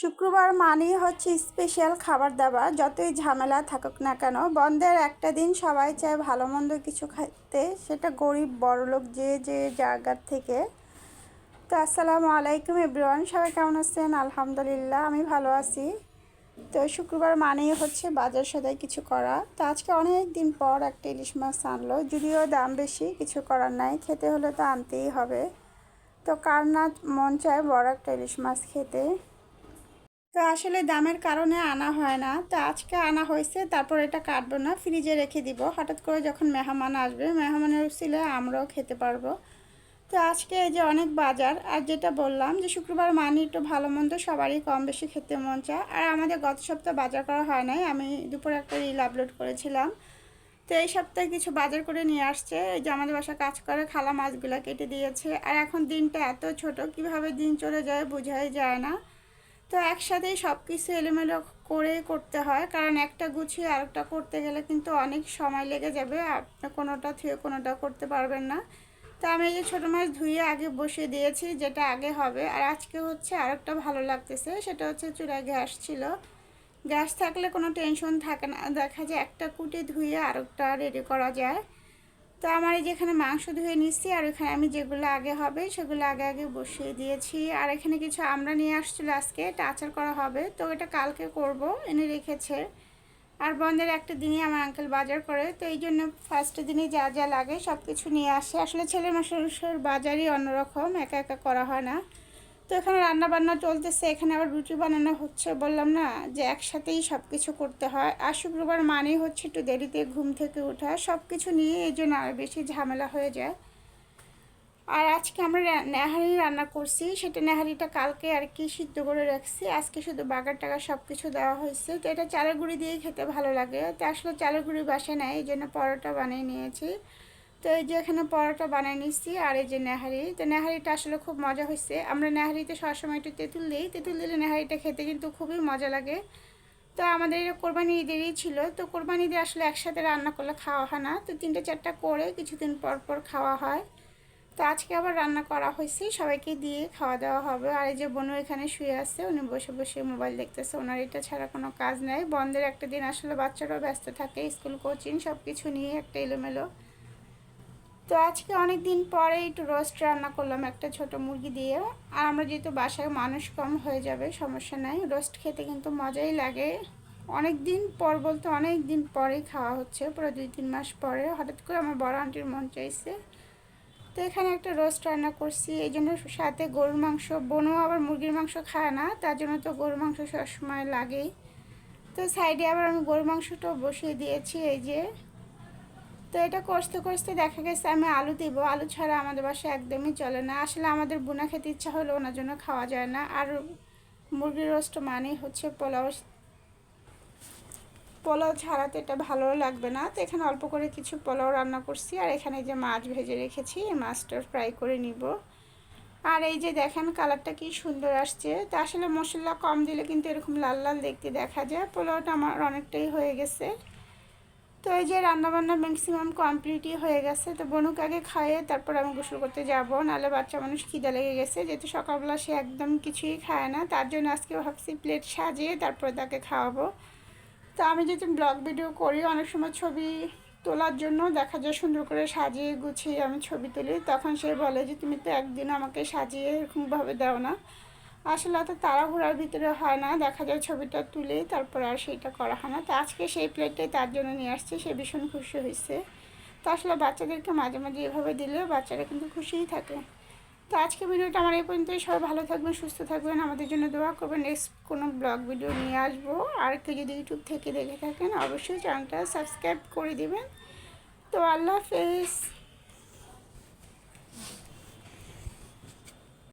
শুক্রবার মানেই হচ্ছে স্পেশাল খাবার দাবার। যতই ঝামেলা থাকুক না কেন, বন্ধের একটা দিন সবাই চায় ভালো মন্দ কিছু খাইতে। সেটা গরিব, বড়লোক যে যে জায়গার থেকে। তো আসসালামু আলাইকুম এভরিওয়ান সবাই কেমন আছেন? আলহামদুলিল্লাহ, আমি ভালো আছি। তো শুক্রবার মানেই হচ্ছে বাজার সদাই কিছু করা। তো আজকে অনেক দিন পর একটা ইলিশ মাছ আনলো, যদিও দাম বেশি, কিছু করার নাই। খেতে হলে তো আনতেই হবে। তো কার না মন চায় বড় একটা ইলিশ মাছ খেতে। তো আসলে দামের কারণে আনা হয় না। তো আজকে আনা হয়েছে, তারপর এটা কাটবো না, ফ্রিজে রেখে দিব। হঠাৎ করে যখন মেহমান আসবে, মেহমানের উচিলে আমরাও খেতে পারব। তো আজকে এই যে অনেক বাজার, আর যেটা বললাম যে শুক্রবার মানি একটু ভালো মন্দ, সবারই কম বেশি খেতে মন চায়। আর আমাদের গত সপ্তাহ বাজার করা হয় নাই, আমি দুপুরে একটা রিল আপলোড করেছিলাম। তো এই সপ্তাহে কিছু বাজার করে নিয়ে আসছে, এই যে আমাদের বাসা কাজ করে, খালা মাছগুলো কেটে দিয়েছে। আর এখন দিনটা এত ছোট, কীভাবে দিন চলে যায় বোঝাই যায় না। তো একসাথেই সব কিছু এলোমেলো করে করতে হয়, কারণ একটা গুছিয়ে আরেকটা করতে গেলে কিন্তু অনেক সময় লেগে যাবে আপনি কোনোটা থুয়ে কোনোটা করতে পারবেন না। তো আমি এই যে ছোটো মাছ ধুয়ে আগে বসিয়ে দিয়েছি, যেটা আগে হবে, আর আজকে হচ্ছে আরেকটা ভালো লাগতেছে, সেটা হচ্ছে চূড়ায় গ্যাস ছিল। গ্যাস থাকলে কোনো টেনশন থাকে না, দেখা যায় একটা কুটি ধুয়ে আরেকটা রেডি করা যায়। তো আমার এই যেখানে মাংস ধুয়ে নিচ্ছি, আর ওখানে আমি যেগুলো আগে হবে সেগুলো আগে আগে বসিয়ে দিয়েছি। আর এখানে কিছু আমরা নিয়ে আসছিল আজকে, এটা আচার করা হবে। তো এটা কালকে করব, এনে রেখেছে। আর বন্ধের একটা দিনই আমার আঙ্কেল বাজার করে, তো এই জন্য ফার্স্টের দিনে যা যা লাগে সব কিছু নিয়ে আসে। আসলে ছেলে মাসের বাজারই অন্যরকম, একা একা করা হয় না। তো এখানে রান্না বান্না চলতেছে, এখানে আবার রুটি বানানো হচ্ছে, বললাম না যে একসাথেই সব কিছু করতে হয়। আর শুক্রবার মানেই হচ্ছে একটু দেরিতে ঘুম থেকে ওঠা সব কিছু নিয়ে এই জন্য আর বেশি ঝামেলা হয়ে যায়। আর আজকে আমরা নেহারি রান্না করছি, সেটা নেহারিটা কালকে আর কি সিদ্ধ করে রাখছি। আজকে শুধু বাগার টাকা সব কিছু দেওয়া হয়েছে। তো এটা চালের গুঁড়ি দিয়ে খেতে ভালো লাগে। তো আসলে চালের গুঁড়ি বাসে নেয় এই জন্য পরোটা বানিয়ে নিয়েছি। তো এই যে এখানে পরোটা বানিয়ে নিচ্ছি আর এই যে নেহারি, তো নেহারিটা আসলে খুব মজা হয়েছে আমরা নেহারিতে সবসময় একটু তেঁতুল দিই। তেঁতুল দিলে নেহারিটা খেতে কিন্তু খুবই মজা লাগে। তো আমাদের কোরবানি ঈদেরই ছিল, তো কোরবানি ঈদে আসলে একসাথে রান্না করলে খাওয়া হয় না। তো তিনটে চারটা করে কিছুদিন পর পর খাওয়া হয়। তো আজকে আবার রান্না করা হয়েছে। সবাইকে দিয়ে খাওয়া দাওয়া হবে। আর এই যে বোনু এখানে শুয়ে আছে, উনি বসে বসে মোবাইল দেখতেছে। ওনার এটা ছাড়া কোনো কাজ নাই। বন্ধের একটা দিন আসলে বাচ্চারাও ব্যস্ত থাকে, স্কুল কোচিং সব কিছু নিয়ে একটা এলোমেলো। তো আজকে অনেক দিন পরে একটু রোস্ট রান্না করলাম একটা ছোট মুরগি দিয়ে। আর আমরা যেহেতু বাসায় মানুষ কম হয়ে যাবে, সমস্যা নাই। রোস্ট খেতে কিন্তু মজাই লাগে। অনেক দিন পর বলতে অনেক দিন পরেই খাওয়া হচ্ছে, পুরো দুই তিন মাস পরে। হঠাৎ করে আমার বড় আন্টির মন চাইছে। তো এখানে একটা রোস্ট রান্না করছি। এই জন্য সাথে গরুর মাংস, বোনও আবার মুরগির মাংস খায় না, তার জন্য তো গরুর মাংস সবসময় লাগেই। তো সাইডে আবার আমি গরুর মাংসটাও বসিয়ে দিয়েছি, এই যে। তো এটা কষতে কষতে দেখা গেছে আমি আলু দিব। আলু ছাড়া আমাদের বাসায় একদমই চলে না। আসলে আমাদের বুনা খেতে ইচ্ছা হলে ওনার জন্য খাওয়া যায় না। আর মুরগির রোস্ট মানেই হচ্ছে পোলাও। পোলাও ছাড়া তো এটা ভালো লাগবে না। তো এখানে অল্প করে কিছু পোলাও রান্না করছি। আর এখানে যে মাছ ভেজে রেখেছি, এই মাছটা ফ্রাই করে নিব। আর এই যে দেখেন কালারটা কি সুন্দর আসছে। তো আসলে মশলা কম দিলে কিন্তু এরকম লাল লাল দেখতে দেখা যায়। পোলাওটা আমার অনেকটাই হয়ে গেছে। তো এই যে রান্নাবান্না ম্যাক্সিমাম কমপ্লিটই হয়ে গেছে। তো বনুকে আগে খাইয়ে তারপর আমি গোসল করতে যাব। নাহলে বাচ্চা মানুষ খিদে লেগে গেছে। যেহেতু সকালবেলা সে একদম কিছুই খায় না, তার জন্য আজকে ভাবছি প্লেট সাজিয়ে তারপরে তাকে খাওয়াবো। তো আমি যেহেতু ব্লগ ভিডিও করি, অনেক সময় ছবি তোলার জন্য দেখা যায় সুন্দর করে সাজিয়ে গুছিয়ে আমি ছবি তুলি। তখন সে বলে যে, তুমি তো একদিন আমাকে সাজিয়ে এরকমভাবে দাও না। আসলে অত তাড়াহুড়ার ভিতরে হয় না। দেখা যায় ছবিটা তুলে তারপর আর সেইটা করা হয় না। তো আজকে সেই প্লেটটাই তার জন্য নিয়ে আসছে। সে ভীষণ খুশি হয়েছে। তো আসলে বাচ্চাদেরকে মাঝে মাঝে এভাবে দিলেও বাচ্চারা কিন্তু খুশিই থাকে। তো আজকে ভিডিওটা আমার এই পর্যন্তই। সবাই ভালো থাকবেন, সুস্থ থাকবেন। আমাদের জন্য দোয়া করবেন। নেক্সট কোনো ব্লগ ভিডিও নিয়ে আসব। আর কেউ যদি ইউটিউব থেকে দেখে থাকেন, অবশ্যই চ্যানেলটা সাবস্ক্রাইব করে দেবেন। তো আল্লাহ হাফেজ।